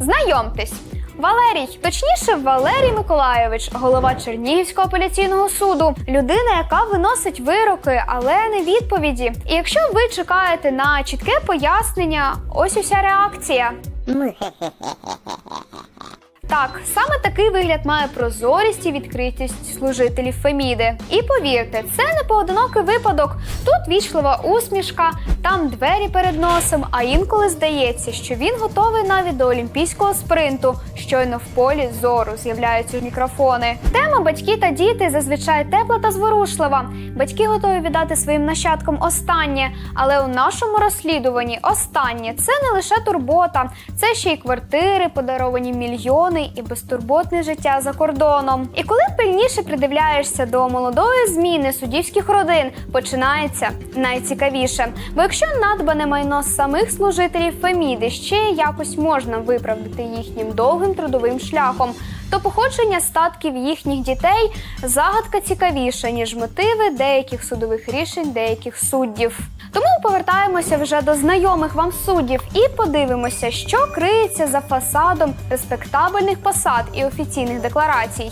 Знайомтесь. Валерій, точніше, Валерій Миколайович, голова Чернігівського апеляційного суду, людина, яка виносить вироки, але не відповіді. І якщо ви чекаєте на чітке пояснення, ось уся реакція. Так, саме такий вигляд має прозорість і відкритість служителів Феміди. І повірте, це не поодинокий випадок. Тут вічлива усмішка, там двері перед носом, а інколи здається, що він готовий навіть до олімпійського спринту. Щойно в полі зору з'являються мікрофони. Тема батьки та діти зазвичай тепла та зворушлива. Батьки готові віддати своїм нащадкам останнє, але у нашому розслідуванні останнє це не лише турбота, це ще й квартири, подаровані мільйони і безтурботне життя за кордоном. І коли пильніше придивляєшся до молодої зміни суддівських родин, починається найцікавіше. Бо якщо надбане майно самих служителів Феміди ще якось можна виправдати їхнім довгим трудовим шляхом, то походження статків їхніх дітей загадка цікавіша, ніж мотиви деяких судових рішень деяких суддів. Тому повертаємося вже до знайомих вам суддів і подивимося, що криється за фасадом респектабельних посад і офіційних декларацій.